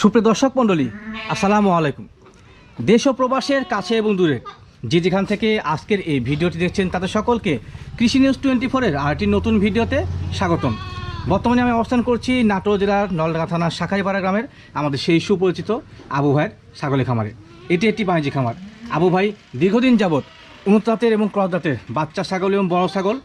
সুপ্রিয় দর্শক মণ্ডলী, আসসালামু আলাইকুম। দেশ ও প্রবাসের কাছে এবং দূরে, যে যেখান থেকে আজকের এই ভিডিওটি দেখছেন তাদের সকলকে কৃষি নিউজ টোয়েন্টি ফোরের আরেকটি নতুন ভিডিওতে স্বাগতম। বর্তমানে আমি অবস্থান করছি নাটোর জেলার নলডাঙ্গা থানার শাখাইপাড়া গ্রামের আমাদের সেই সুপরিচিত আবু ভাইয়ের ছাগলের খামারে। এটি একটি বাণিজ্যিক খামার। আবু ভাই দীর্ঘদিন যাবৎ উন্নতাতের এবং ক্রয়দাতের বাচ্চা ছাগল এবং বড় ছাগল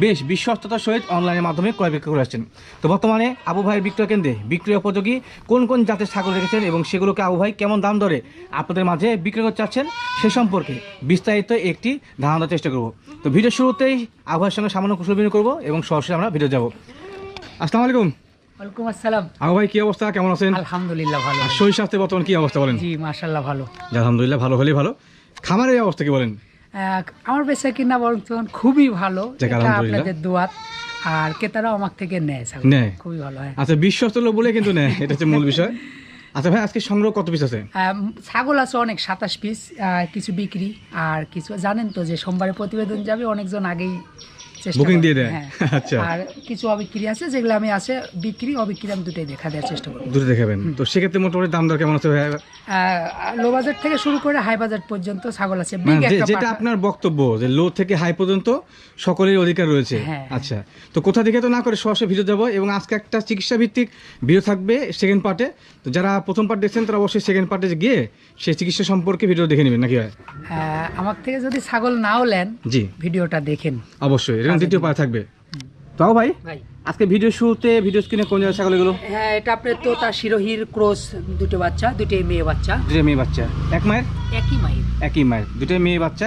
বেশ বিশ্বস্ততার সহিত অনলাইনের মাধ্যমে ক্রয় বিক্রয় করে আসছেন। তো বর্তমানে আবু ভাইয়ের বিক্রয় কেন্দ্রে বিক্রয় উপযোগী কোন কোন জাতের ছাগল রেখেছেন এবং সেগুলোকে আবু ভাই কেমন দাম দরে আপনাদের মাঝে বিক্রয় করতে চাচ্ছেন সে সম্পর্কে বিস্তারিত একটি ধারণার চেষ্টা করব। তো ভিডিও শুরুতেই আবু ভাইয়ের সঙ্গে সামান্য কুশল বিনিময় করব এবং সরাসরি আমরা ভিডিও যাব। আসসালামু আলাইকুম। ওয়ালাইকুম আসসালাম। আবু ভাই কি অবস্থা? কেমন আছেন? আলহামদুলিল্লাহ ভালো শরীর স্বাস্থ্যের বর্তমান কি অবস্থা বলেন? জি ভালো। আলহামদুলিল্লাহ ভালো হলেই ভালো। খামারের অবস্থা কি বলেন? আমার বেচা কিনা বর্তমান খুবই ভালো। এটা আপনাদের দোয়াত। আর ক্রেতারাও আমার থেকে নেয় নেয়। খুবই ভালো হয়। আচ্ছা বিশ্বস্ত লোক বলে কিন্তু নেয়। এটা হচ্ছে মূল বিষয়। আচ্ছা ভাই আজকে সংগ্রহ কত পিস আছে? ছাগল আছে অনেক সাতাশ পিস কিছু বিক্রি আর কিছু জানেন তো যে সোমবারে প্রতিবেদন যাবে অনেকজন আগেই করে। দিয়ে দেয়? হ্যাঁ। আচ্ছা। আর কিছু অবিক্রি আছে যেগুলো আমি আছে বিক্রি অবিক্রি আমি দুটোই দেখা দেওয়ার চেষ্টা করব দুটো দেখাবেন। তো সেক্ষেত্রে মোটামুটি দাম দর কেমন আছে লো বাজার থেকে শুরু করে হাই বাজার পর্যন্ত ছাগল আছে। মানে যেটা আপনার বক্তব্য যে লো থেকে হাই পর্যন্ত সকলের অধিকার রয়েছে। হ্যাঁ। আচ্ছা। তো কোথা থেকে তো না করে সরাসরি ভিডিও যাব এবং আজকে একটা চিকিৎসা ভিত্তিক ভিডিও থাকবে সেকেন্ড পার্টে তো যারা প্রথম পার্ট দেখছেন তারা অবশ্যই সেকেন্ড পার্টে গিয়ে সেই চিকিৎসা সম্পর্কে ভিডিও দেখে নেবেন নাকি ভাই? আমার থেকে যদি ছাগল নাও নেন জি। ভিডিওটা দেখেন। অবশ্যই। এরকম দ্বিতীয় পার্ট থাকবে। তাও ভাই? ভাই। আজকে ভিডিও শুরুতে ভিডিও স্ক্রিনে কোন জায়গায় ছাগল এগুলো? হ্যাঁ এটা আপনার তো তার শিরোহির ক্রস দুটো বাচ্চা দুটোই মেয়ে বাচ্চা। দুটো মেয়ে বাচ্চা। এক মায়ের? একই মায়ের। একই মায়ের। দুটো মেয়ে বাচ্চা।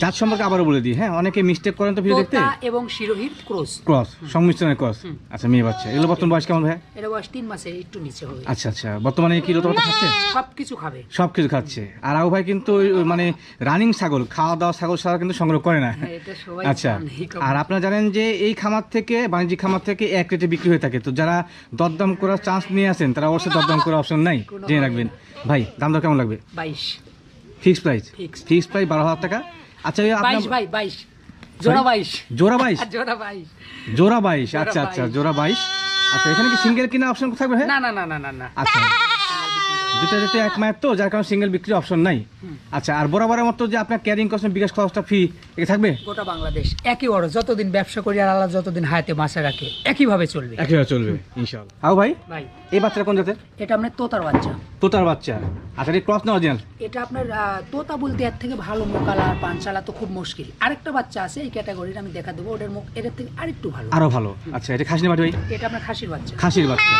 জাত সম্পর্কে আবারও বলে দিই হ্যাঁ? অনেকে মিস্টেক করেন তো ভিডিও দেখতে? এবং শিরোহির ক্রস ক্রস সংমিশ্রণের ক্রস আচ্ছা মেয়ে বাচ্চা এগুলো বর্তমান বয়স কেমন ভাই এটা বয়স তিন মাসে একটু নিচে হবে। আচ্ছা আচ্ছা বর্তমানে কি রোদ খাচ্ছে? সব কিছু খাবে। সব কিছু খাচ্ছে। আর আবু ভাই কিন্তু মানে রানিং ছাগল খাওয়া দাওয়া ছাগল ছাড়া কিন্তু সংগ্রহ করে না। হ্যাঁ, আচ্ছা। আর আপনারা জানেন যে এই খামার থেকে বাণিজ্যিক খামার থেকে এক রেটে বিক্রি হয়ে থাকে। তো যারা দরদাম করার চান্স নিয়ে আসেন তারা অবশ্যই দরদাম করার অপশন নাই। জেনে রাখবেন। ভাই দাম দর কেমন লাগবে? বাইশ। Fix price Fixed। Fix price বারো হাজার টাকা। আচ্ছা বাইশ ভাই বাইশ। জোড়া বাইশ। জোড়া বাইশ? জোড়া বাইশ। জোড়া বাইশ আচ্ছা আচ্ছা 22 জোড়া বাইশ। আচ্ছা এখানে কি সিঙ্গেল কিনা অপশন থাকবে না না না না না না। আচ্ছা। দুটো যেতে এক মায়ের তো যার কারণে সিঙ্গেল বিক্রির অপশন নাই। আচ্ছা আর বরাবরের মতো যে আপনার ক্যারিং কস্ট বিকাশ খরচটা ফি এটা থাকবে? গোটা বাংলাদেশ একই বড় যতদিন ব্যবসা করি আর আল্লাহ যতদিন হায়াতে বাঁচা রাখে একইভাবে চলবে। একইভাবে চলবে ইনশাআল্লাহ। আও ভাই ভাই। এই বাচ্চাটা কোন জাতের? এটা আপনার তোতার বাচ্চা। তোতার বাচ্চা। আচ্ছা এই ক্রস না অরিজিনাল? এটা আপনার তোতা বলতে এর থেকে ভালো মোকালা আর পাঞ্চালা তো খুব মুশকিল। আরেকটা বাচ্চা আছে এই ক্যাটাগরির আমি দেখা দেবো ওটার মুখ এটার থেকে আরেকটু ভালো। আরও ভালো। আচ্ছা এটা খাসি বাটি ভাই? এটা আপনার খাসির বাচ্চা। খাসির বাচ্চা।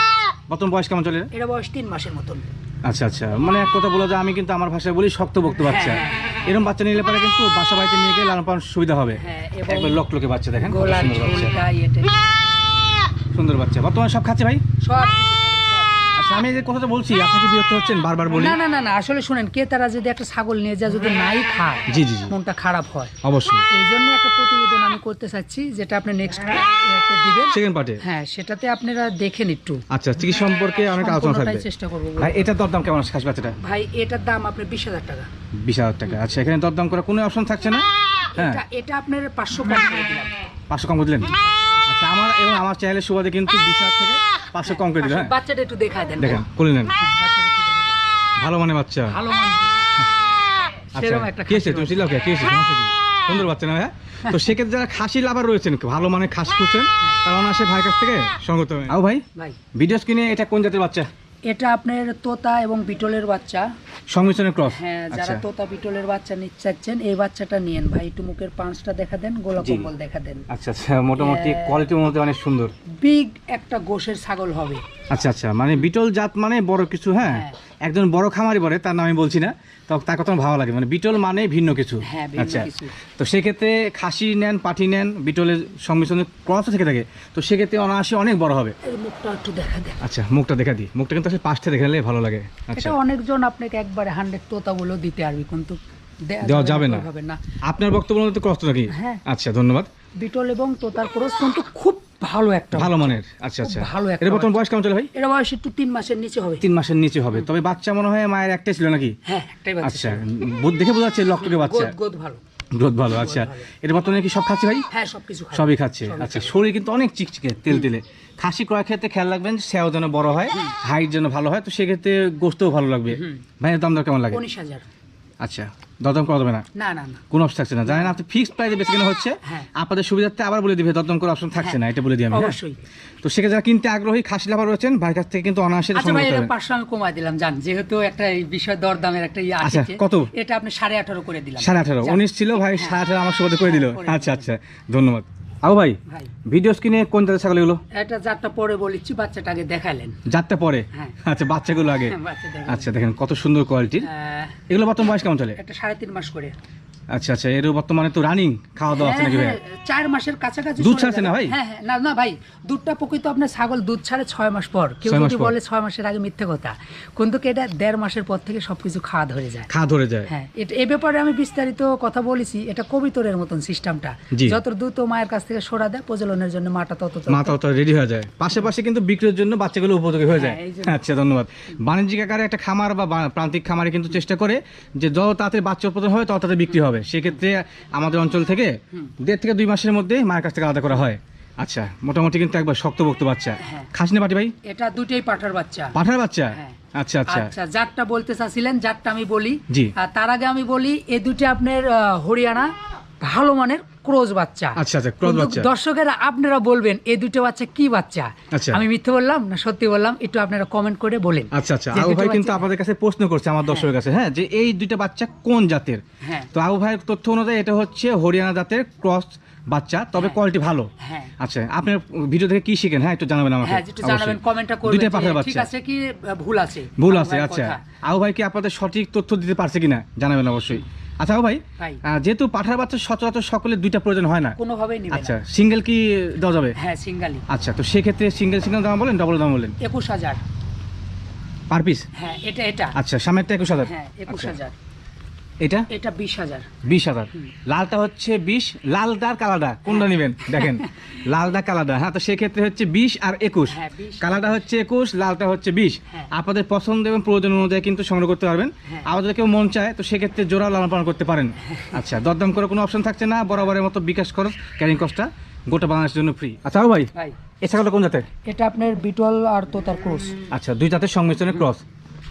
বর্তমান বয়স কেমন চলে? এটা বয়স তিন মাসের মতন। আচ্ছা আচ্ছা। মানে এক কথা বলা যায় আমি কিন্তু আমার ভাষায় বলি শক্ত বক্ত বাচ্চা। এরকম বাচ্চা নিলে পরে কিন্তু বাসা বাড়িতে নিয়ে গেলে লালন পালন সুবিধা হবে। হ্যাঁ একবার লক লোকে বাচ্চা দেখেন সুন্দর বাচ্চা। সুন্দর বাচ্চা। বর্তমানে সব খাচ্ছে ভাই? সব কিছু খাবে, সব। আচ্ছা আমি যে কথাটা বলছি আপনি কি বিরক্ত হচ্ছেন বারবার বলি? না না না না আসলে শুনেন কে তারা যদি একটা ছাগল নিয়ে যায় যদি নাই খায় জি জি জি। মনটা খারাপ হয়। অবশ্যই। এই জন্য একটা প্রতিবেদন আমি করতে চাচ্ছি যেটা আপনি নেক্সট দিবেন। সেকেন্ড পার্টে হ্যাঁ সেটাতে আপনারা দেখেন একটু। আচ্ছা চিকিৎসা সম্পর্কে অনেক আলোচনা থাকবে। চেষ্টা করব ভাই এটার দরদাম কেমন আছে বাচ্চাটা? ভাই এটার দাম আপনার বিশ হাজার টাকা। বিশ হাজার টাকা। আচ্ছা এখানে দরদাম করার কোনো অপশন থাকছে না? হ্যাঁ। এটা এটা আপনার পাঁচশো কম করে দিলাম। পাঁচশো কম করে দিলেন? আচ্ছা আমার এবং আমার চ্যানেলের সুবাদে কিন্তু বিশাল থেকে পাঁচশো কম করে হ্যাঁ। বাচ্চাটা একটু দেখায় দেন। দেখেন নেন। হ্যাঁ। ভালো মানে বাচ্চা। ভালো মানুষ আচ্ছা কি আছে তুমি চিল্লাও কে? কি সমস্যা কি? সুন্দর বাচ্চা না হ্যাঁ তো সেক্ষেত্রে যারা খাসি লাভার রয়েছেন ভালো মানে খাস করছেন তারা অনায়াসে ভাইয়ের কাছ থেকে সংগত হবে আও ভাই। ভাই ভিডিও স্ক্রিনে এটা কোন জাতের বাচ্চা? এটা আপনার তোতা এবং বিটলের বাচ্চা। সংমিশ্রণের ক্রস। হ্যাঁ আচ্ছা। যারা তোতা বিটলের বাচ্চা নিতে চাচ্ছেন এই বাচ্চাটা নিয়েন। ভাই একটু মুখের পাঁচটা দেখা দেন গোলাপ। কম্বল দেখা দেন। আচ্ছা আচ্ছা মোটামুটি। কোয়ালিটির মধ্যে অনেক সুন্দর। বিগ একটা গোশের ছাগল হবে। আচ্ছা আচ্ছা। মানে বিটল জাত মানে বড় কিছু হ্যাঁ? হ্যাঁ। একজন বড় খামারি বলে তার নাম আমি বলছি না। তো তার কথা ভালো লাগে। মানে বিটল মানে ভিন্ন কিছু। হ্যাঁ, আচ্ছা। তো সেক্ষেত্রে খাসি নেন পাঠি নেন বিটলের সংমিশ্রণে ক্রস থেকে থাকে। তো সেক্ষেত্রে অনায়াসে অনেক বড় হবে। মুখটা একটু দেখা দেন আচ্ছা মুখটা দেখা দিই মুখটা কিন্তু আসলে পাশটা দেখালে ভালো লাগে। আচ্ছা। অনেকজন আপনাকে একবারে হান্ড্রেড তোতা বলেও দিতে পারবি কিন্তু দেওয়া যাবে না। আপনার বক্তব্য মতো ক্রস নাকি হ্যাঁ। আচ্ছা ধন্যবাদ। বিটল এবং তোতার ক্রস কিন্তু খুব ভালো একটা ভালো মানের। আচ্ছা আচ্ছা। ভালো একটা এর বর্তমান বয়স। কেমন চলে ভাই? এটা বয়স একটু তিন মাসের নিচে হবে। তিন মাসের নিচে হবে। তবে বাচ্চা মনে হয় মায়ের একটাই ছিল নাকি? হ্যাঁ একটাই বাচ্চা আচ্ছা দেখে বোঝা যাচ্ছে লক্ষ্যকে বাচ্চা। গোদ ভালো। গ্রোথ ভালো আচ্ছা। এটা বর্তমানে কি সব খাচ্ছে ভাই? হ্যাঁ সবকিছু খায়। সবই খাচ্ছে। আচ্ছা শরীর কিন্তু অনেক চিকচিকে তেল তেলে। খাসি ক্রয় ক্ষেত্রে খেয়াল রাখবেন সেও যেন বড় হয় হাইট যেন ভালো হয় তো সেক্ষেত্রে গোস্তও ভালো লাগবে। ভাইয়ের দাম দর কেমন লাগে? উনিশ হাজার। আচ্ছা দরদাম করা যাবে না? না না না। কোনো অপশন থাকছে না। জানেন আপনি ফিক্সড প্রাইসে বেশি কেনা হচ্ছে। হ্যাঁ। আপনাদের সুবিধার্থে আবার বলে দিবে দরদাম করে অপশন থাকছে না এটা বলে দিই আমি হ্যাঁ? অবশ্যই। তো সেক্ষেত্রে যারা কিনতে আগ্রহী খাসি লাভার রয়েছেন ভাইয়ের কাছ থেকে কিন্তু অনায়াসে আচ্ছা ভাই এটা পাঁচশো আমি কমাই দিলাম জান যেহেতু একটা এই বিষয় দরদামের একটা ইয়ে আচ্ছা, আসছে কত? এটা আপনি সাড়ে আঠারো করে দিলাম। সাড়ে আঠারো। উনিশ ছিল ভাই সাড়ে আঠারো আমার সুবাদে করে দিল। আচ্ছা আচ্ছা ধন্যবাদ। আবু ভাই ভাই। ভিডিও স্ক্রিনে কোন জাতের ছাগল এগুলো? এটা জাতটা পরে বলেছি বাচ্চাটা আগে দেখালেন। যাত্রা পরে? হ্যাঁ। আচ্ছা বাচ্চাগুলো আগে। আচ্ছা দেখেন কত সুন্দর কোয়ালিটির এগুলো বর্তমান বয়স কেমন চলে? এটা সাড়ে তিন মাস করে। আচ্ছা আচ্ছা এর বর্তমানে তো রানিং খাওয়া দাওয়া আছে হ্যাঁ, নাকি ভাই? হ্যাঁ, চার মাসের কাছাকাছি দুধ ছাড়ছে না ভাই? হ্যাঁ হ্যাঁ না না ভাই দুধটা প্রকৃত আপনার ছাগল দুধ ছাড়ে ছয় মাস পর। কেউ যদি বলে ছয় মাসের আগে মিথ্যে কথা কিন্তু এটা দেড় মাসের পর থেকে সবকিছু খাওয়া ধরে যায়। খা ধরে যায়। হ্যাঁ এ ব্যাপারে আমি বিস্তারিত কথা বলেছি এটা কবিতরের মতন সিস্টেমটা। যত দ্রুত মায়ের কাছ থেকে সরা দেয় প্রজননের জন্য মাটা তত তত। মাথা তো রেডি হয়ে যায়। পাশাপাশি কিন্তু বিক্রির জন্য বাচ্চাগুলো উপযোগী হয়ে যায়। হ্যাঁ। আচ্ছা ধন্যবাদ। বাণিজ্যিক আকারে একটা খামার বা প্রান্তিক খামারে কিন্তু চেষ্টা করে যে যত তাড়াতাড়ি বাচ্চা উৎপাদন হবে তত তাড়াতাড়ি বিক্রি হবে। সেক্ষেত্রে আমাদের অঞ্চল থেকে দেড় থেকে দুই মাসের মধ্যে মায়ের কাছ থেকে আলাদা করা হয়। আচ্ছা মোটামুটি কিন্তু একবার শক্তভক্ত বাচ্চা। খাসনে খাসনি পাটি ভাই? এটা দুটোই পাঠার বাচ্চা। পাঠার বাচ্চা? হ্যাঁ। আচ্ছা আচ্ছা। আচ্ছা যারটা বলতে চাচ্ছিলেন যারটা আমি বলি। জি। তার আগে আমি বলি এ দুটি আপনার হরিয়ানা ভালো মানের ক্রোজ বাচ্চা। আচ্ছা, আচ্ছা, বাচ্চা। দর্শকেরা আপনারা বলবেন এই দুটো বাচ্চা কি বাচ্চা? আচ্ছা। আমি মিথ্যে বললাম না সত্যি বললাম একটু আপনারা কমেন্ট করে বলেন। আচ্ছা আচ্ছা আবু ভাই কিন্তু আপনাদের কাছে প্রশ্ন করছে আমার দর্শকের কাছে হ্যাঁ যে এই দুইটা বাচ্চা কোন জাতের? হ্যাঁ। তো আবু ভাইয়ের তথ্য অনুযায়ী এটা হচ্ছে হরিয়ানা জাতের ক্রস বাচ্চা তবে কোয়ালিটি ভালো। হ্যাঁ। আচ্ছা আপনার ভিডিও থেকে কি শিখেন? হ্যাঁ একটু জানাবেন আমাকে। হ্যাঁ যেটা জানাবেন কমেন্টটা করবেন ঠিক আছে কি ভুল আছে? ভুল আছে আচ্ছা। আবু ভাই কি আপনাদের সঠিক তথ্য দিতে পারছে কিনা? জানাবেন অবশ্যই। আচ্ছা ভাই যেহেতু পাঠার বাচ্চা সচরাচর সকলের দুইটা প্রয়োজন হয় না। কোনোভাবেই নিবে আচ্ছা সিঙ্গেল কি দেওয়া যাবে? হ্যাঁ সিঙ্গেলই। আচ্ছা তো সেক্ষেত্রে সিঙ্গেল সিঙ্গেল দাম বলেন ডবল দাম বলেন? একুশ হাজার। পার পিস হ্যাঁ এটা এটা। আচ্ছা সামনেরটা একুশ হাজার। হ্যাঁ একুশ আচ্ছা। হাজার। এটা? এটা বিশ হাজার। বিশ হাজার। লালটা হচ্ছে বিশ লালদা আর কালাদা কোনটা নেবেন? দেখেন লালদা কালাদা হ্যাঁ তো সেক্ষেত্রে হচ্ছে বিশ আর একুশ। হ্যাঁ, 20 কালাদা হচ্ছে একুশ লালটা হচ্ছে বিশ। হ্যাঁ। আপনাদের পছন্দ এবং প্রয়োজন অনুযায়ী কিন্তু সংগ্রহ করতে পারবেন। হ্যাঁ। আমাদের কেউ মন চায় তো সেক্ষেত্রে জোড়া লালন পালন করতে পারেন। আচ্ছা দরদাম করে কোনো অপশন থাকছে না বরাবরের মতো বিকাশ খরচ ক্যারিং কস্টটা গোটা বাংলাদেশের জন্য ফ্রি আচ্ছা ভাই? ভাই। এ ছাগলটা কোন জাতের? এটা আপনার বিটল আর তোতার ক্রোস। আচ্ছা দুই জাতের সংমিশ্রণে ক্রস।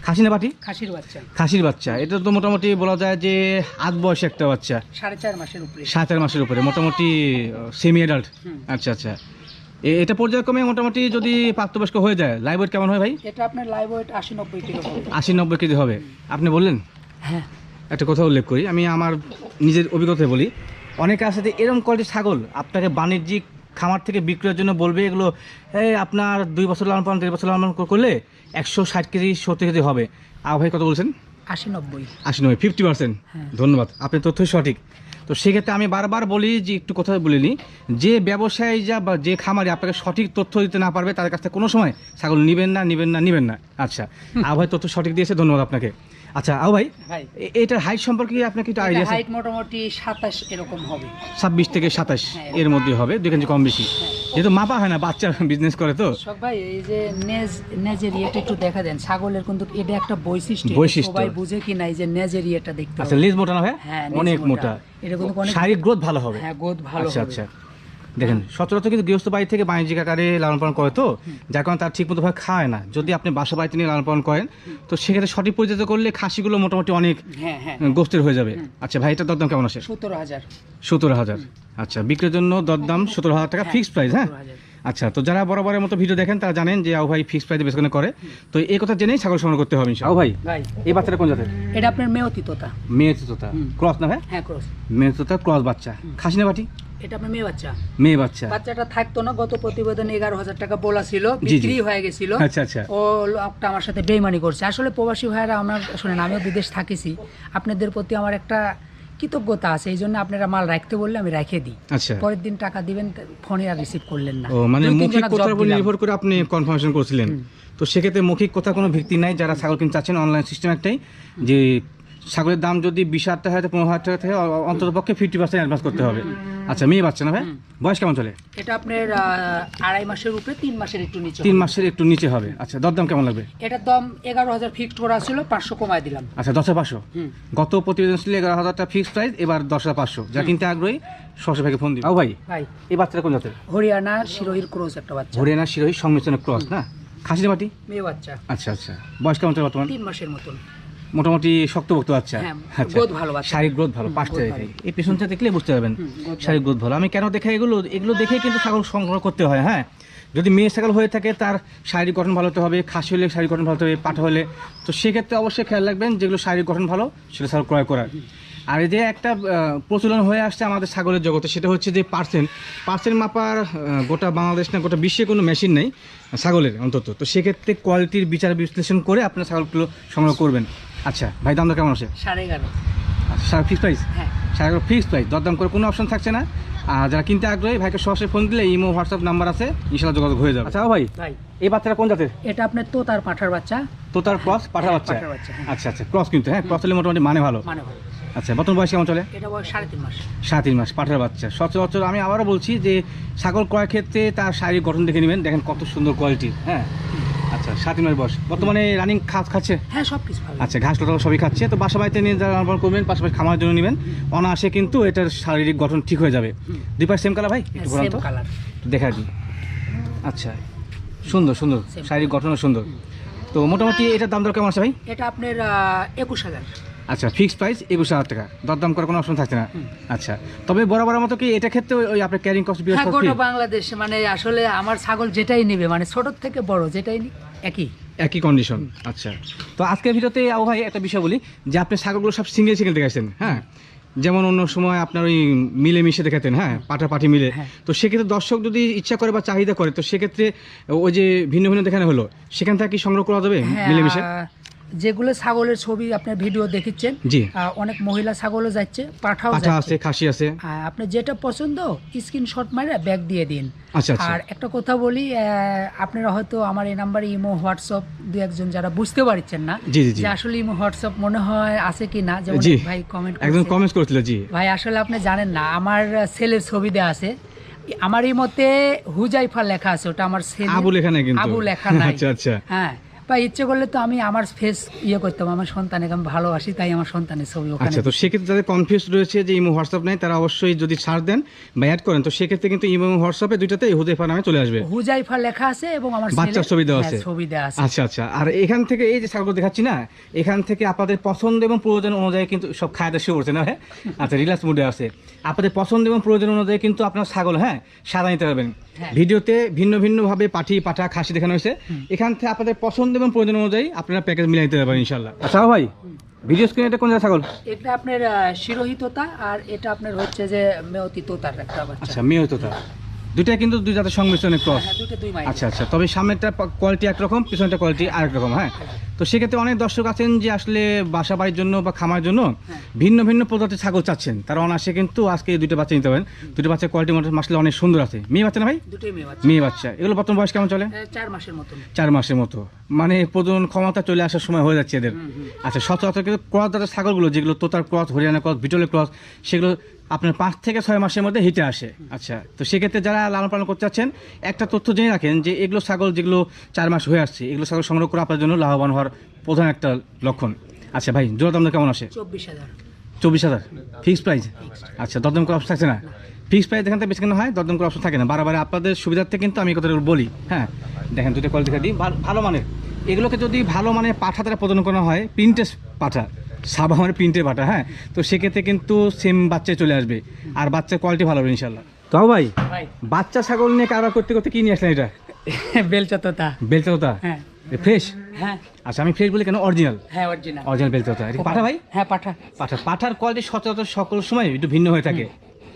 খাসি না বাটি? খাসির বাচ্চা। খাসির বাচ্চা। এটা তো মোটামুটি বলা যায় যে আধ বয়সে একটা বাচ্চা। সাড়ে চার মাসের উপরে। সাত চার মাসের উপরে মোটামুটি সেমি অ্যাডাল্ট আচ্ছা আচ্ছা। এটা পর্যায়ক্রমে মোটামুটি যদি প্রাপ্তবয়স্ক হয়ে যায় লাইভ ওয়েট কেমন হয় ভাই? এটা আপনার লাইভ ওয়েট আশি নব্বই হবে। আশি নব্বই কেজি হবে। আপনি বললেন? হ্যাঁ। একটা কথা উল্লেখ করি। আমি আমার নিজের অভিজ্ঞতায় বলি। অনেকে আছে যে এরকম কোয়ালিটির ছাগল আপনাকে বাণিজ্যিক খামার থেকে বিক্রয়ের জন্য বলবে এগুলো এই আপনার দুই বছর লালন পালন দেড় বছর লালন পালন করলে একশো ষাট কেজি সত্তর কেজি হবে। ভাই কত বলছেন? আশি নব্বই। আশি নয় ফিফটি পার্সেন্ট হ্যাঁ। ধন্যবাদ। আপনার তথ্য সঠিক। তো সেক্ষেত্রে আমি বারবার বলি যে একটু কথা বলিনি যে ব্যবসায়ী যা বা যে খামারি আপনাকে সঠিক তথ্য দিতে না পারবে তাদের কাছ থেকে কোনো সময় ছাগল নিবেন না নিবেন না নিবেন না। আচ্ছা। আবু ভাই তথ্য সঠিক দিয়েছে ধন্যবাদ আপনাকে। আচ্ছা আবু ভাই এটার হাইট সম্পর্কে আপনার কি একটু আইডিয়া হাইট মোটামুটি সাতাশ এরকম হবে। ছাব্বিশ থেকে সাতাশ হ্যাঁ। এর মধ্যে হবে দুই কেজি কম বেশি। যেহেতু মাপা হয় না বাচ্চা বিজনেস করে তো। সব ভাই এই যে নেজ নেজের ইয়েটা একটু দেখা দেন। ছাগলের কিন্তু এটা একটা বৈশিষ্ট্য বৈশিষ্ট্য। সবাই বুঝে কি না এই যে নেজের ইয়েটা দেখতে আচ্ছা। লেজ মোটা না ভাই হ্যাঁ অনেক মোটা। এটা কিন্তু অনেক শারীরিক গ্রোথ ভালো হবে। হ্যাঁ গ্রোথ ভালো আচ্ছা আচ্ছা। দেখেন সচরাচর কিন্তু গৃহস্থ বাড়ি থেকে বাণিজ্যিক আকারে লালন পালন করে তো যার কারণে তার ঠিক মতো ভাবে খায় না। যদি আপনি বাসা বাড়িতে নিয়ে লালন পালন করেন তো সেক্ষেত্রে সঠিক পরিচর্যা করলে খাসিগুলো মোটামুটি অনেক হ্যাঁ হ্যাঁ। গোস্তের হয়ে যাবে। আচ্ছা ভাই এটা দরদাম কেমন আসে সতেরো হাজার। সতেরো হাজার। আচ্ছা বিক্রির জন্য দরদাম সতেরো হাজার টাকা ফিক্সড প্রাইস হ্যাঁ? আচ্ছা তো যারা বরাবরের মতো ভিডিও দেখেন তারা জানেন যে আউ ভাই ফিক্সড প্রাইসে বেশ করে। তো এই কথা জেনেই ছাগল সংগ্রহ করতে হবে আউ ভাই ভাই। এই বাচ্চাটা কোন জাতের? এটা আপনার মেয়তি তোতা। ক্রস না ভাই? হ্যাঁ ক্রস মেয়ে তোতা ক্রস বাচ্চা। খাসি না বাটি? এটা আপনার মেয়ে বাচ্চা। মেয়ে বাচ্চা। বাচ্চাটা থাকতো না গত প্রতিবেদনে এগারো হাজার টাকা বলা ছিল জি, জি। বিক্রি হয়ে গেছিল। আচ্ছা আচ্ছা। ও লোকটা আমার সাথে বেইমানি করছে। আসলে প্রবাসী ভাইয়েরা আমার শোনেন আমিও বিদেশ থাকিছি। আপনাদের প্রতি আমার একটা কৃতজ্ঞতা আছে এই জন্য আপনারা মাল রাখতে বললে আমি রেখে দিই। আচ্ছা। পরের দিন টাকা দিবেন ফোনে আর রিসিভ করলেন না। মানে দুই মৌখিক কথার উপর নির্ভর করে আপনি কনফার্মেশন করছিলেন। তো সেক্ষেত্রে মৌখিক কথা কোনো ভিত্তি নাই যারা ছাগল কিনতে চাচ্ছেন অনলাইন সিস্টেম একটাই যে ছাগলের দাম যদি বিশ হাজার টাকা পনেরো হাজার টাকা থেকে অন্তত পক্ষে ফিফটি পার্সেন্ট অ্যাডভান্স করতে হবে। আচ্ছা মেয়ে বাচ্চা না ভাই? বয়স কেমন চলে? এটা আপনার আড়াই মাসের উপরে তিন মাসের একটু নিচে তিন মাসের একটু নিচে হবে। আচ্ছা দরদাম কেমন লাগবে? এটার দাম এগারো হাজার ফিক্সড করা ছিল পাঁচশো কমায় দিলাম। আচ্ছা দশ হাজার পাঁচশো? গত প্রতিবেদন ছিল এগারো হাজার টাকা ফিক্সড প্রাইস এবার দশ হাজার পাঁচশো। যা কিনতে আগ্রহী সরাসরি ভাইকে ফোন দিই ও ভাই ভাই। এই বাচ্চাটা কোন জাতের? হরিয়ানা শিরোহির ক্রোজ একটা বাচ্চা। হরিয়ানা শিরোহী সংমিশ্রণের ক্রস না? খাসির মাটি মেয়ে বাচ্চা। আচ্ছা আচ্ছা। বয়স কেমন চলে বর্তমান? তিন মাসের মতন। মোটামুটি শক্তভক্ত বাচ্চা হ্যাঁ, আচ্ছা। growth ভালো শারীরিক গ্রোথ ভালো পাঁচটা দেখে। এই পেছনটা দেখলে বুঝতে পারবেন শারীরিক গ্রোথ ভালো। আমি কেন দেখে এগুলো? এগুলো দেখে কিন্তু ছাগল সংগ্রহ করতে হয় হ্যাঁ? যদি মেয়ে ছাগল হয়ে থাকে তার শারীরিক গঠন ভালো হতে হবে খাসি হলে শারীরিক গঠন ভালো হতে হবে পাঠা হলে। তো সেক্ষেত্রে অবশ্যই খেয়াল রাখবেন যেগুলো শারীরিক গঠন ভালো সেটা ছাগল ক্রয় করার। আর এই যে একটা প্রচলন হয়ে আসছে আমাদের ছাগলের জগতে সেটা হচ্ছে যে পার্সেন্ট। পার্সেন্ট মাপার গোটা বাংলাদেশ না গোটা বিশ্বে কোনো মেশিন নেই ছাগলের অন্তত। তো সেক্ষেত্রে কোয়ালিটির বিচার বিশ্লেষণ করে আপনার ছাগলগুলো সংগ্রহ করবেন। আচ্ছা ভাই দামটা কেমন আছে? সাড়ে এগারো। আচ্ছা ফিক্স প্রাইস হ্যাঁ। সারা ফিক্স প্রাইস দরদাম করে কোনো অপশন থাকছে না। আর যারা কিনতে আগ্রহী ভাইকে সরাসরি ফোন দিলে ইমো হোয়াটসঅ্যাপ নাম্বার আছে ইনশাল্লাহ যোগাযোগ হয়ে যাবে। আচ্ছা ভাই ভাই। এই বাচ্চাটা কোন জাতের? এটা আপনার তোতার পাঠার বাচ্চা। তো তার ক্রস পাঠা হ্যাঁ, বাচ্চা। পাঠার বাচ্চা, হ্যাঁ। আচ্ছা আচ্ছা ক্রস কিন্তু হ্যাঁ ক্রস হলে মোটামুটি মানে ভালো। মানে ভালো। আচ্ছা বর্তমান বয়স কেমন চলে? এটা বয়স সাড়ে তিন মাস। সাড়ে তিন মাস পাঠার বাচ্চা। সচরাচর আমি আবারও বলছি যে ছাগল ক্রয় ক্ষেত্রে তার শারীরিক গঠন দেখে নেবেন। দেখেন কত সুন্দর কোয়ালিটি হ্যাঁ। আচ্ছা সাত মাস বয়স। বর্তমানে রানিং খাস খাচ্ছে? হ্যাঁ সব কিছু আচ্ছা ঘাস লতা সবই খাচ্ছে। তো বাসা বাড়িতে নিয়ে যারা লালন করবেন পাশাপাশি খামার জন্য নেবেন। অনায়াসে কিন্তু এটার শারীরিক গঠন ঠিক হয়ে যাবে। দুই পাশ সেম কালার ভাই? একটু ঘোরান তো। দেখা আচ্ছা সুন্দর সুন্দর। শারীরিক গঠনও সুন্দর। তো মোটামুটি এটার দাম দর কেমন আছে ভাই? এটা আপনার একুশ হাজার। আচ্ছা ফিক্সড প্রাইস একুশ হাজার টাকা। দরদাম করার কোনো অপশন থাকছে না? আচ্ছা তবে বরাবর মতো কি এটা ক্ষেত্রে ওই- আপনার ক্যারিং কস্ট বিয়ার হ্যাঁ বাংলাদেশ মানে আসলে আমার ছাগল যেটাই নেবে মানে ছোট থেকে বড় যেটাই নি একই? একই কন্ডিশন আচ্ছা। তো আজকের ভিডিওতে আবু ভাই একটা বিষয় বলি যে আপনি ছাগলগুলো সব সিঙ্গেল সিঙ্গেল দেখাচ্ছেন হ্যাঁ? যেমন অন্য সময় আপনার ওই মিলে মিশে দেখাতেন হ্যাঁ? পাটা পাটি মিলে। হ্যাঁ। তো সেক্ষেত্রে দর্শক যদি ইচ্ছা করে বা চাহিদা করে তো সেক্ষেত্রে ওই যে ভিন্ন ভিন্ন দেখানো হলো সেখান থেকে কি সংগ্রহ করা যাবে হ্যাঁ মিলে মিশে আহ, যেগুলো ছাগলের ছবি আপনার ভিডিও দেখেছেন জি। অনেক মহিলা ছাগলও যাচ্ছে পাঠাও পাঠা আছে খাসি আছে। আপনি যেটা পছন্দ স্ক্রিনশট মারে ব্যাগ দিয়ে দিন। আচ্ছা আচ্ছা। আর একটা কথা বলি আপনারা হয়তো আমার এই নাম্বারে ইমো হোয়াটসঅ্যাপ দু একজন যারা বুঝতে পারছেন না যে আসলে ইমো হোয়াটসঅ্যাপ মনে হয় আছে কি না যেমন ভাই কমেন্ট একজন কমেন্টস করেছিল জি। ভাই আসলে আপনি জানেন না আমার ছেলের ছবি দেওয়া আছে। আমার এই মতে হুজাইফা লেখা আছে ওটা আমার ছেলে আবু লেখা নেই কিন্তু। আবু লেখা নাই। আচ্ছা আচ্ছা। হ্যাঁ বা ইচ্ছে করলে তো আমি আমার ফেস ইয়ে করতাম আমার সন্তানকে আমি ভালোবাসি তাই আমার সন্তানের ছবি ওখানে আচ্ছা তো সেক্ষেত্রে যাদের কনফিউজ রয়েছে যে ইমো হোয়াটসঅ্যাপ নেই তারা অবশ্যই যদি ছাড় দেন বা অ্যাড করেন তো সেক্ষেত্রে কিন্তু ইমো হোয়াটসঅ্যাপে দুইটাতে হুদেফা নামে চলে আসবে। হুজাইফা লেখা আছে এবং আমার বাচ্চার ছবি দেওয়া হ্যাঁ, আছে। ছবি দেওয়া আছে। আচ্ছা আচ্ছা আর এখান থেকে এই যে ছাগল দেখাচ্ছি না এখান থেকে আপনাদের পছন্দ এবং প্রয়োজন অনুযায়ী কিন্তু সব খায়দা শুরু করছে না হ্যাঁ? আচ্ছা রিল্যাক্স মুডে আছে। আপনাদের পছন্দ এবং প্রয়োজন অনুযায়ী কিন্তু আপনার ছাগল হ্যাঁ সাদা নিতে পারবেন। হ্যাঁ। ভিডিওতে ভিন্ন ভিন্ন ভাবে পাঠি পাঠা খাসি দেখানো হয়েছে। এখান থেকে আপনাদের পছন্দ এবং প্রয়োজন অনুযায়ী আপনারা প্যাকেজ মিলিয়ে নিতে পারেন ইনশাল্লাহ আচ্ছা ভাই ভিডিও স্ক্রিনে এটা কোন জায়গা ছাগল? এটা আপনার শিরোহিততা শিরোহী তোতা আর এটা আপনার হচ্ছে যে মেয়তি তোতার একটা বাচ্চা। আচ্ছা মেয়তি হতো তা দুইটা কিন্তু দুই জাতের সংমিশ্রণে ক্রস হ্যাঁ দুই মাইল আচ্ছা আচ্ছা। তবে সামনেরটা কোয়ালিটি একরকম পিছনেরটা কোয়ালিটি আরেক রকম হ্যাঁ? তো সেক্ষেত্রে অনেক দর্শক আছেন যে আসলে বাসা বাড়ির জন্য বা খামার জন্য ভিন্ন ভিন্ন প্রজাতির ছাগল চাচ্ছেন। তারা অনাসে কিন্তু আজকে দুটো বাচ্চা নিতে পারেন। দুটো বাচ্চার কোয়ালিটি মাসলে অনেক সুন্দর আছে। মেয়ে বাচ্চা না ভাই? মেয়ে বাচ্চা। এগুলো প্রথম বয়স কেমন চলে? চার মাসের মতন। চার মাসের মতো। মানে প্রজনন ক্ষমতা চলে আসার সময় হয়ে যাচ্ছে এদের। আচ্ছা সচরাচর কিন্তু ক্রস জাতের ছাগলগুলো যেগুলো তোতার ক্রস হরিয়ানা ক্রস বিটলের ক্রস সেগুলো আপনার পাঁচ থেকে ছয় মাসের মধ্যে হিটে আসে। আচ্ছা তো সেক্ষেত্রে যারা লালন পালন করতে চাচ্ছেন একটা তথ্য জেনে রাখেন যে এগুলো ছাগল যেগুলো চার মাস হয়ে আসছে এগুলো ছাগল সংগ্রহ করে আপনার জন্য লাভবান হওয়ার প্রধান একটা লক্ষণ। আচ্ছা ভাই জোড়া দাম কেমন আসে? চব্বিশ হাজার। চব্বিশ হাজার? Fixed price? আচ্ছা দরদম করে অপশন থাকছে না? ফিক্সড প্রাইস এখান থেকে বেশি কেন হয়? দরদম করার অপশন থাকে না। বারবার আপনাদের সুবিধার্থে কিন্তু আমি কথাটা বলি হ্যাঁ? দেখেন দুটো কোয়ালিটি দিই। ভালো- ভালো মানের। এগুলোকে যদি ভালো মানের পাঠা দ্বারা প্রদান করা হয় প্রিন্টেস পাঠা সাবা মানে প্রিন্টের বাটা হ্যাঁ? তো সেক্ষেত্রে কিন্তু সেম বাচ্চায় চলে আসবে। আর বাচ্চার কোয়ালিটি ভালো হবে ইনশাল্লাহ তাও ভাই? ভাই। বাচ্চা ছাগল নিয়ে কারবার করতে করতে কি নিয়ে আসলেন এটা? বেলচা তোতা বেলচা হ্যাঁ ফ্রেশ হ্যাঁ। আচ্ছা আমি ফ্রেশ বলি কেন? অরিজিনাল হ্যাঁ অরিজিনাল অরিজিনাল পাঠা ভাই? হ্যাঁ পাঠা। পাঠা। পাঠার কোয়ালিটি সচরাচর সকল সময় একটু ভিন্ন হয়ে থাকে।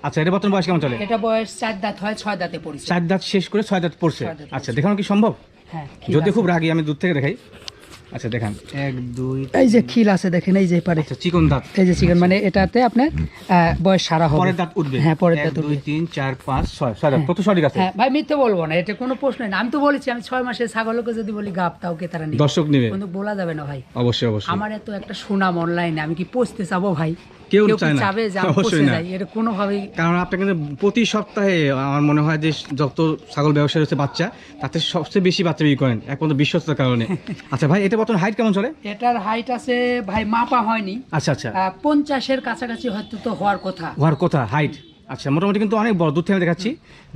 আচ্ছা এটা বর্তমান বয়স কেমন চলে? এটা বয়স চার দাঁত হয় ছয় দাঁতে পড়েছে। চার দাঁত শেষ করে ছয় দাঁত পড়ছে। আচ্ছা দেখানো কি সম্ভব? হ্যাঁ যদি খুব রাগি আমি দূর থেকে দেখাই। আচ্ছা দেখেন। এক দুই এই যে খিল আছে দেখেন এই যে পারে আচ্ছা চিকন দাঁত। এই যে চিকন মানে এটাতে আপনার বয়স সারা হবে। পরের দাঁত উঠবে? হ্যাঁ পরের দাঁত উঠবে। তিন চার পাঁচ ছয়। ছয় দাঁত কত সঠিক আছে? হ্যাঁ ভাই মিথ্যে বলব না এটা কোনো প্রশ্ন না আমি তো বলেছি আমি ছয় মাসের ছাগলকে যদি বলি গাপ তাও কে তারা দর্শক নেবে। কিন্তু বলা যাবে না ভাই। অবশ্যই অবশ্যই। আমার এত একটা সুনাম অনলাইনে আমি কি পৌঁছতে চাবো ভাই? কেউ চায় না। চাবে যে অবশ্যই না। এটা কোনোভাবেই কারণ আপনি কিন্তু প্রতি সপ্তাহে আমার মনে হয় যে যত ছাগল ব্যবসায় হচ্ছে বাচ্চা তাতে সবচেয়ে বেশি বাচ্চা বিক্রি করেন একমাত্র বিশ্বস্ততার কারণে। আচ্ছা ভাই এটা বর্তমান হাইট কেমন চলে? এটার হাইট আছে ভাই মাপা হয়নি। আচ্ছা আচ্ছা। পঞ্চাশের কাছাকাছি হয়তো তো হওয়ার কথা। হওয়ার কথা হাইট আচ্ছা মোটামুটি কিন্তু অনেক বড় দূর থেকে আমি দেখাচ্ছি।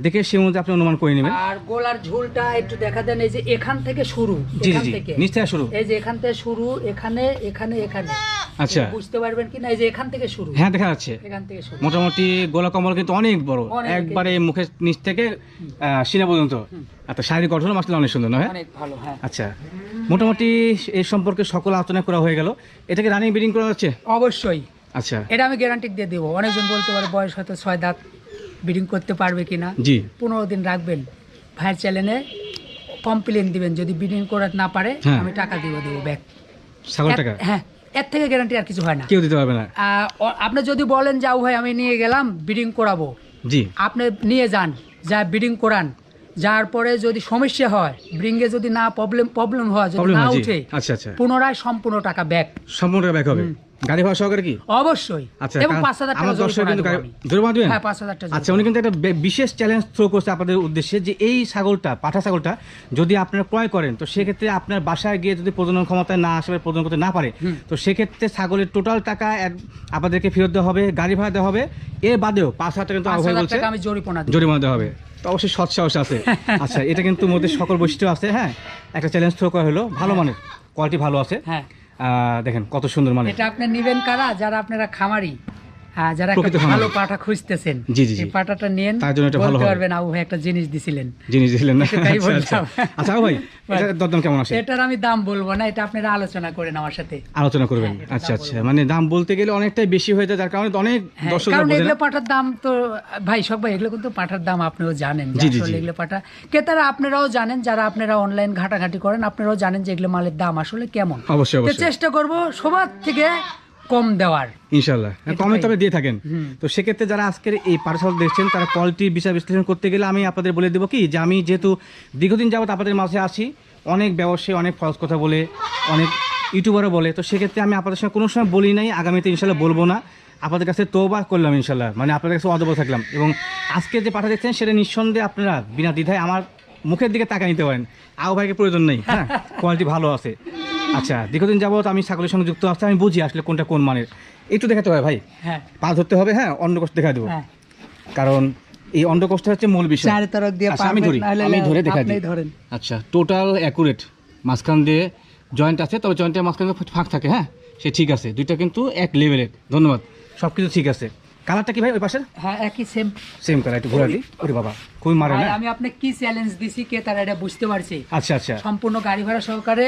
দেখে সে মধ্যে আপনি অনুমান করে নেবেন। আর গোলার ঝোলটা একটু দেখা দেন এই যে এখান থেকে শুরু জি জি জি নিচ থেকে শুরু। এই যে এখান থেকে শুরু এখানে এখানে এখানে। আচ্ছা। বুঝতে পারবেন কি না? এই যে এখান থেকে শুরু। হ্যাঁ দেখা যাচ্ছে। এখান থেকে শুরু। মোটামুটি গোলা কমল কিন্তু অনেক বড়। একবারে মুখের নিচ থেকে সিনা পর্যন্ত। আচ্ছা শারীরিক গঠন আসলে অনেক সুন্দর নয় অনেক ভালো হ্যাঁ। আচ্ছা। মোটামুটি এই সম্পর্কে সকল আলোচনা করা হয়ে গেল। এটাকে রানিং ব্রিডিং করা যাচ্ছে অবশ্যই। আচ্ছা। এটা আমি গ্যারান্টি দিয়ে দেবো। অনেকজন বলতে পারে বয়স হয়তো ছয় দাঁত ব্রিডিং করতে পারবে কিনা। জি। পনেরো দিন রাখবেন। ভাইয়ের চ্যানেলে কমপ্লেন দিবেন যদি ব্রিডিং করাতে না পারে হ্যাঁ। আমি টাকা দিব দেবো ছাগল টাকা? হ্যাঁ এর থেকে গ্যারান্টি আর কিছু হয় না। কেউ দিতে পারবে না। আপনি যদি বলেন যাও ভাই আমি নিয়ে গেলাম ব্রিডিং করাবো। জি। আপনি নিয়ে যান যা ব্রিডিং করান। যার পরে যদি সমস্যা হয় ব্রিঙ্গে যদি না প্রবলেম প্রবলেম হয় যদি না উঠে আচ্ছা আচ্ছা। পুনরায় সম্পূর্ণ টাকা ব্যাক সম্পূর্ণ ব্যাক হবে। গাড়ি ভাড়া সহকারে কি? অবশ্যই। আচ্ছা এবং কারণ পাঁচ হাজার টাকা আমার দর্শক কিন্তু জরিমানা দিবেন? হ্যাঁ পাঁচ হাজার টাকা আচ্ছা উনি কিন্তু একটা বিশেষ চ্যালেঞ্জ থ্রো করছে আপনাদের উদ্দেশ্যে যে এই ছাগলটা পাঠা ছাগলটা যদি আপনারা ক্রয় করেন তো সেক্ষেত্রে আপনার বাসায় গিয়ে যদি প্রজনন ক্ষমতায় না আসে প্রজনন করতে না পারে তো সেক্ষেত্রে ছাগলের টোটাল টাকা আপনাদেরকে ফেরত দেওয়া হবে গাড়ি ভাড়া দেওয়া হবে। এর বাদেও পাঁচ হাজার টাকা কিন্তু আবহাওয়া বলছে। আমি জরিমানা জরিমানা দেওয়া হবে। তো অবশ্যই সৎ সাহস আছে। আচ্ছা এটা কিন্তু মধ্যে সকল বৈশিষ্ট্য আছে হ্যাঁ? একটা চ্যালেঞ্জ থ্রো করা হলো। ভালো মানের। কোয়ালিটি ভালো আছে। হ্যাঁ। দেখেন কত সুন্দর মানে এটা আপনি নেবেন কারা? যারা আপনারা খামারি। যারা একটা ভালো পাটা খুঁজতেছেন। এই পাটাটা নিন তার জন্য এটা ভালো পারবেন আবু ভাই একটা জিনিস দিছিলেন। জিনিস দিলেন না? আচ্ছা, আচ্ছা। আচ্ছা ভাই দরদাম কেমন আছে? এটার আমি দাম বলব না এটা আপনারা আলোচনা করেন আমার সাথে। আলোচনা করবেন? হ্যাঁ, আচ্ছা আচ্ছা। মানে দাম বলতে গেলে অনেকটাই বেশি হয়ে যায় যার কারণে অনেক হ্যাঁ, দর্শকরা কারণ এগুলো পাটার দাম তো ভাই সব ভাই এগুলো কিন্তু পাটার দাম আপনিও জানেন আসলে এগুলো পাটা। ক্রেতারা আপনারাও জানেন যারা আপনারা অনলাইন ঘাটাঘাটি করেন আপনারাও জানেন যে এগুলো মালের দাম আসলে কেমন। অবশ্যই। চেষ্টা করব সবার থেকে কম দেওয়ার। ইনশাল্লাহ এটা কমে তবে দিয়ে থাকেন। তো সেক্ষেত্রে যারা আজকের এই পার্সেল দেখছেন তারা কোয়ালিটি বিষয় বিশ্লেষণ করতে গেলে আমি আপনাদের বলে দেবো কি যে আমি যেহেতু দীর্ঘদিন যাবত আপনাদের মাঝে আসি অনেক ব্যবসায়ী অনেক ফলস কথা বলে অনেক ইউটিউবারও বলে তো সেক্ষেত্রে আমি আপনাদের সঙ্গে কোনো সময় বলি নাই আগামীতে ইনশাল্লাহ বলব না। আপনাদের কাছে তোবা করলাম ইনশাল্লাহ মানে আপনাদের কাছে অদব থাকলাম। এবং আজকে যে পাঠা দেখছেন সেটা নিঃসন্দেহে আপনারা বিনা দ্বিধায় আমার মুখের দিকে তাকা নিতে পারেন। আও ভাইকে প্রয়োজন নেই হ্যাঁ? কোয়ালিটি ভালো আছে। আচ্ছা দীর্ঘদিন যাবত আমি ছাগলের সঙ্গে যুক্ত আসছি আমি বুঝি আসলে কোনটা কোন মানের। একটু দেখাতে হবে ভাই। হ্যাঁ। পা ধরতে হবে হ্যাঁ অন্ডকোষ দেখা দেবো। হ্যাঁ। কারণ এই অন্ডকোষটা হচ্ছে মূল বিষয়। চারি তরফ দিয়ে আচ্ছা, আমি ধরি আমি ধরে দেখা দিই। ধরেন। আচ্ছা টোটাল অ্যাকুরেট মাঝখান দিয়ে জয়েন্ট আছে তবে জয়েন্টের মাঝখানে ফাঁক থাকে হ্যাঁ? সে ঠিক আছে দুইটা কিন্তু এক লেভেলের ধন্যবাদ। সব কিছু ঠিক আছে। কালারটা কি ভাই ওই পাশের? হ্যাঁ একই সেম সেম কালার একটু ঘোরা দিই। ওরে বাবা খুবই মারে না আমি আপনাকে কি চ্যালেঞ্জ দিছি কে তারা এটা বুঝতে পারছি। আচ্ছা আচ্ছা। সম্পূর্ণ গাড়ি ভাড়া সহকারে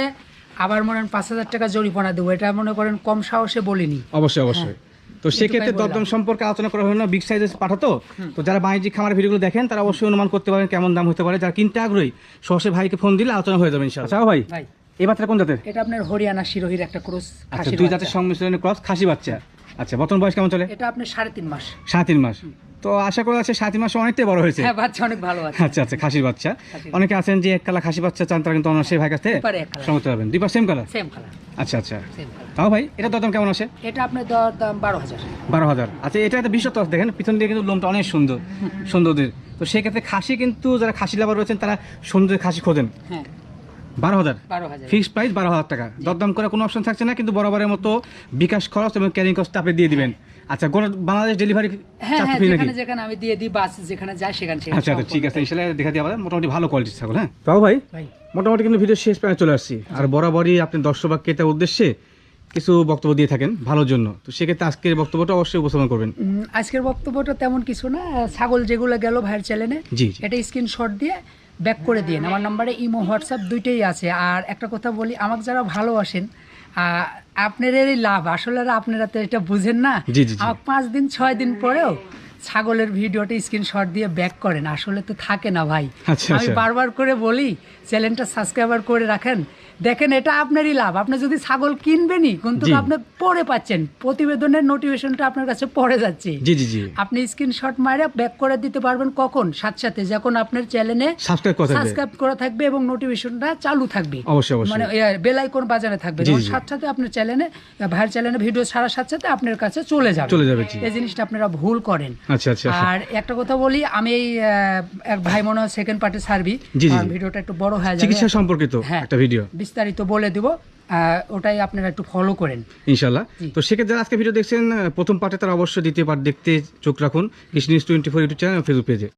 আবার মনে করেন পাঁচ হাজার টাকা জরিমানা দেবো। এটা মনে করেন কম সাহসে বলিনি। অবশ্যই অবশ্যই। তো সেক্ষেত্রে দরদাম সম্পর্কে আলোচনা করা হলো না বিগ সাইজে পাঠাতো তো। যারা বাণিজ্যিক খামার ভিডিওগুলো দেখেন তারা অবশ্যই অনুমান করতে পারেন কেমন দাম হতে পারে। যারা কিনতে আগ্রহী সহসে ভাইকে ফোন দিলে আলোচনা হয়ে যাবে ইনশাআল্লাহ। চাও ভাই ভাই। এই বাচ্চাটা কোন জাতের? এটা আপনার হরিয়ানা শিরোহির একটা ক্রস আচ্ছা দুই জাতের সংমিশ্রণে ক্রস খাসি বাচ্চা। আচ্ছা বর্তমান বয়স কেমন চলে? এটা আপনার সাড়ে তিন মাস। সাড়ে তিন মাস। তো আশা করা যাচ্ছে সাড়ে তিন মাস অনেকটাই বড় হয়েছে। হ্যাঁ বাচ্চা অনেক ভালো আছে। আচ্ছা আচ্ছা খাসির বাচ্চা। অনেকে আছেন যে এক কালা খাসি বাচ্চা চান তারা কিন্তু সেই ভাই কাছে। সমতে পারবেন। দুই পাশ সেম কালার সেম কালার আচ্ছা আচ্ছা। তাও ভাই এটা দরদাম কেমন আসে? এটা আপনার দর দাম বারো হাজার। বারো হাজার। আচ্ছা এটা একটা বিশ্বত আছে। দেখেন পিছন দিয়ে কিন্তু লোমটা অনেক সুন্দর সুন্দরদের। তো সেক্ষেত্রে খাসি কিন্তু যারা খাসি লাভার রয়েছেন তারা সুন্দর খাসি খোঁজেন। হ্যাঁ। বারো হাজার। ফিক্সড প্রাইস বারো হাজার টাকা। দরদাম করার কোনো অপশন থাকছে না কিন্তু বরাবরের মতো বিকাশ খরচ এবং ক্যারিং কস্ট আপনি দিয়ে দিবেন। আচ্ছা গোটা বাংলাদেশ ডেলিভারি হ্যাঁ হ্যাঁ যেখানে যেখানে আমি দিয়ে দিই বাস যেখানে যায় সেখানে আচ্ছা আচ্ছা ঠিক আছে ইনশাল্লাহ দেখা দিয়ে মোটামুটি ভালো কোয়ালিটির ছাগল হ্যাঁ? তাও ভাই ভাই। মোটামুটি কিন্তু ভিডিও শেষ প্রায় চলে আসছি। আর বরাবরই আপনি দর্শক বা ক্রেতার উদ্দেশ্যে কিছু বক্তব্য দিয়ে থাকেন ভালোর জন্য। তো সেক্ষেত্রে আজকের বক্তব্যটা অবশ্যই উপস্থাপন করবেন। আজকের বক্তব্যটা তেমন কিছু না। ছাগল যেগুলো গেল ভাইয়ের চ্যানেলে এটা স্ক্রিনশট দিয়ে ব্যাক করে দিন আমার নাম্বারে ইমো হোয়াটসঅ্যাপ দুইটাই আছে। আর একটা কথা বলি আমাকে যারা ভালোবাসেন আপনাদেরই লাভ। আসলে আপনারা তো এটা বুঝেন না। আমার পাঁচ দিন ছয় দিন পরেও ছাগলের ভিডিওটা স্ক্রিনশট দিয়ে ব্যাক করেন। আসলে তো থাকে না ভাই। আচ্ছা, আমি আচ্ছা। বারবার করে বলি চ্যানেলটা সাবস্ক্রাইবার করে রাখেন। দেখেন এটা আপনারই লাভ। আপনি যদি ছাগল কিনবেনই কিন্তু আপনি পরে পাচ্ছেন। প্রতিবেদনের নোটিফিকেশনটা আপনার কাছে পড়ে যাচ্ছে। জি জি জি। আপনি স্ক্রিনশট মারে ব্যাক করে দিতে পারবেন কখন? সাথে সাথে যখন আপনার চ্যানেলে সাবস্ক্রাইব কথা সাবস্ক্রাইব করা থাকবে এবং নোটিফিকেশনটা চালু থাকবে। অবশ্যই অবশ্যই। মানে বেল আইকন বাজারে থাকবে। জি। সাথে সাথে আপনার চ্যানেলে ভাইয়ের চ্যানেলে ভিডিও ছাড়ার সাথে সাথে আপনার কাছে চলে যাবে। চলে যাবে জি। এই জিনিসটা আপনারা ভুল করেন। আচ্ছা আচ্ছা আর একটা কথা বলি আমি এই এক ভাই মনে সেকেন্ড পার্টি সার্ভি। ভিডিওটা একটু বড় হয়ে যাবে। চিকিৎসা সম্পর্কিত হ্যাঁ। একটা ভিডিও বিস্তারিত বলে দেবো ওটাই আপনারা একটু ফলো করেন। ইনশাল্লাহ। তো সেক্ষেত্রে আজকে ভিডিও দেখছেন প্রথম পার্টে তারা অবশ্যই দ্বিতীয় পার্ট দেখতে চোখ রাখুন কৃষি news twenty four YouTube channel Facebook পেজে